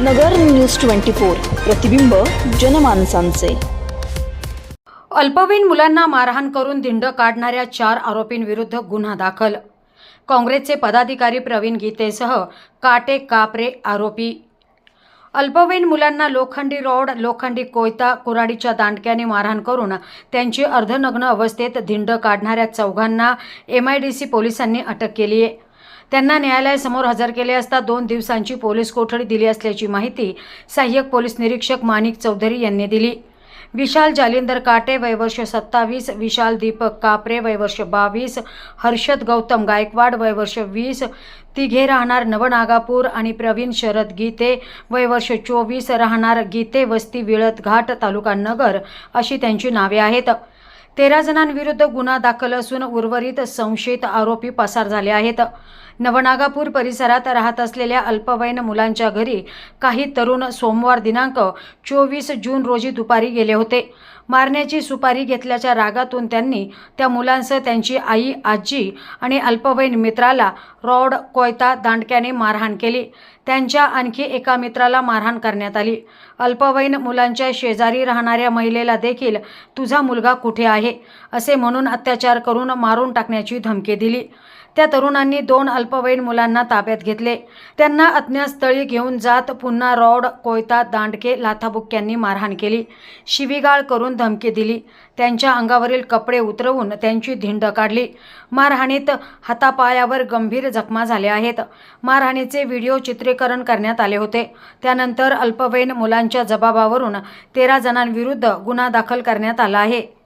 नगर news twenty four प्रतिबिंब जनमानसांचे. अल्पवयीन मुलांना मारहाण करून धिंड काढणाऱ्या चार आरोपींविरुद्ध गुन्हा दाखल. काँग्रेसचे पदाधिकारी प्रवीण गीतेसह काटे कापरे आरोपी. अल्पवयीन मुलांना लोखंडी रॉड लोखंडी कोयता कुराडीच्या दांडक्याने मारहाण करून त्यांची अर्धनग्न अवस्थेत धिंड काढणाऱ्या चौघांना एम आय डी सी पोलिसांनी अटक केली आहे त्यांना न्यायालयासमोर हजर केले असता दोन दिवसांची पोलीस कोठडी दिली असल्याची माहिती सहाय्यक पोलीस निरीक्षक माणिक चौधरी यांनी दिली. विशाल जालिंदर काटे वयवर्ष सत्तावीस विशाल दीपक कापरे वयवर्ष बावीस हर्षद गौतम गायकवाड वयवर्ष वीस तिघे राहणार नवनागापूर आणि प्रवीण शरद गीते वयवर्ष चोवीस राहणार गीते वस्ती विळत घाट तालुका नगर अशी त्यांची नावे आहेत. तेरा जणांविरुद्ध गुन्हा दाखल असून उर्वरित संशयित आरोपी पसार झाले आहेत. नवनागापूर परिसरात राहत असलेल्या अल्पवयीन मुलांच्या घरी काही तरुण सोमवार दिनांक चोवीस जून रोजी दुपारी गेले होते. मारण्याची सुपारी घेतल्याच्या रागातून त्यांनी त्या मुलांसह त्यांची आई आजी आणि अल्पवयीन मित्राला रॉड कोयता दांडक्याने मारहाण केली. त्यांच्या आणखी एका मित्राला मारहाण करण्यात आली. अल्पवयीन मुलांच्या शेजारी राहणाऱ्या महिलेला देखील तुझा मुलगा कुठे आहे? असे म्हणून अत्याचार करून मारून टाकण्याची धमकी दिली. त्या तरुणांनी दोन अल्पवयीन मुलांना ताब्यात घेतले. त्यांना अज्ञातस्थळी घेऊन जात पुन्हा रॉड कोयता दांडके लाथाबुक्क्यांनी मारहाण केली. शिवीगाळ करून धमकी दिली. त्यांच्या अंगावरील कपडे उतरवून त्यांची धिंड काढली. मारहाणीत हातापायावर गंभीर जखमा झाल्या आहेत. मारहाणीचे व्हिडिओ चित्रीकरण करण्यात आले होते. त्यानंतर अल्पवयीन मुलांच्या जबाबावरून तेरा जणांविरुद्ध गुन्हा दाखल करण्यात आला आहे.